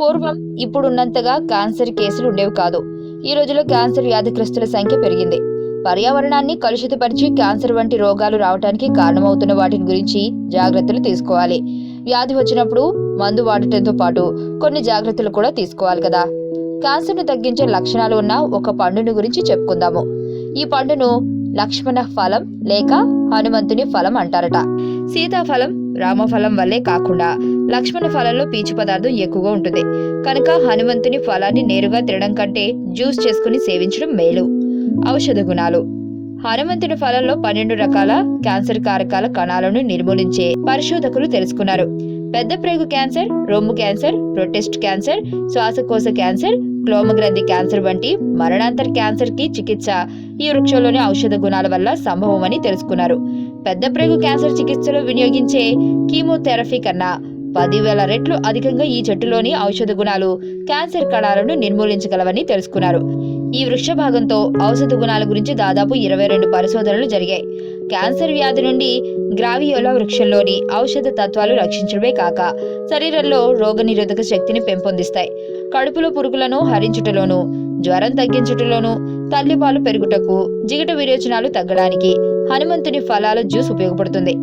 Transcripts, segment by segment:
పూర్వం ఇప్పుడున్నంతగా క్యాన్సర్ కేసులు ఉండేవి కాదు. ఈ రోజుల్లో క్యాన్సర్ వ్యాధిగ్రస్తుల సంఖ్య పెరిగింది. పర్యావరణాన్ని కలుషితపరిచి క్యాన్సర్ వంటి రోగాలు రావడానికి కారణమవుతున్న వాటిని గురించి జాగ్రత్తలు తీసుకోవాలి. వ్యాధి వచ్చినప్పుడు మందు వాడటంతో పాటు కొన్ని జాగ్రత్తలు కూడా తీసుకోవాలి కదా. క్యాన్సర్ను తగ్గించే లక్షణాలు ఉన్న ఒక పండును గురించి చెప్పుకుందాము. ఈ పండును లక్ష్మణ ఫలం లేక హనుమంతుని ఫలం అంటారట. సీతాఫలం రామఫలం వల్లే కాకుండా లక్ష్మణ ఫలంలో పీచు పదార్థం ఎక్కువగా ఉంటుంది. కనుక హనుమంతుని ఫలాన్ని నేరుగా తినడం కంటే జ్యూస్ చేసుకుని సేవించడం మేలు. ఔషధ గుణాలు. హనుమంతుని ఫలంలో పన్నెండు రకాల క్యాన్సర్ కారకాల కణాలను నిర్మూలించే పరిశోధకులు తెలుసుకున్నారు. పెద్ద ప్రేగు క్యాన్సర్ రొమ్ము క్యాన్సర్ ప్రొటెస్ట్ క్యాన్సర్ శ్వాసకోశ క్యాన్సర్ క్లోమగ్రంథి క్యాన్సర్ వంటి మరణాంతర క్యాన్సర్కి చికిత్స ఈ వృక్షంలోని ఔషధ గుణాల వల్ల సంభవమని తెలుసుకున్నారు. పెద్ద ప్రేగు క్యాన్సర్ చికిత్సలో వినియోగించే కీమోథెరపీ కన్నా పదివేల రెట్లు అధికంగా ఈ చెట్టులోని ఔషధ గుణాలు క్యాన్సర్ కణాలను నిర్మూలించగలవని తెలుసుకున్నారు. ఈ వృక్ష భాగంతో ఔషధ గుణాల గురించి దాదాపు ఇరవై రెండు పరిశోధనలు జరిగాయి. క్యాన్సర్ వ్యాధి నుండి గ్రావియోలా వృక్షంలోని ఔషధ తత్వాలు రక్షించడమే కాక శరీరంలో రోగనిరోధక శక్తిని పెంపొందిస్తాయి. కడుపులో పురుగులను హరించుటలోను జ్వరం తగ్గించుటలోను తల్లిపాలు పెరుగుటకు జిగట విరేచనాలు తగ్గడానికి హనుమంతుని ఫలాల జ్యూస్ ఉపయోగపడుతుంది.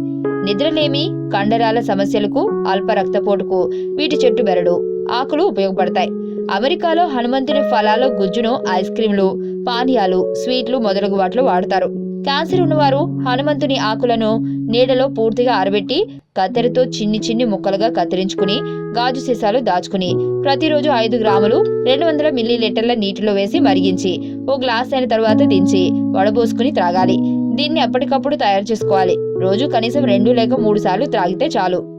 నిద్రలేమి కండరాల సమస్యలకు అల్ప రక్తపోటుకు వీటి చెట్టు బెరడు ఆకులు ఉపయోగపడతాయి. అమెరికాలో హనుమంతుని ఫలాల గుజ్జును ఐస్ క్రీంలు పానీయాలు స్వీట్లు మొదలగు వాటిలో వాడతారు. క్యాన్సర్ ఉన్నవారు హనుమంతుని ఆకులను నీడలో పూర్తిగా ఆరబెట్టి కత్తెరతో చిన్ని చిన్ని ముక్కలుగా కత్తిరించుకుని గాజు సీసాలు దాచుకుని ప్రతిరోజు ఐదు గ్రాములు రెండు వందల మిల్లీ లీటర్ల నీటిలో వేసి మరిగించి ఓ గ్లాస్ అయిన తర్వాత దించి వడబోసుకుని త్రాగాలి. దీన్ని ఎప్పటికప్పుడు తయారు చేసుకోవాలి. రోజు కనీసం రెండు లేక మూడు సార్లు త్రాగితే చాలు.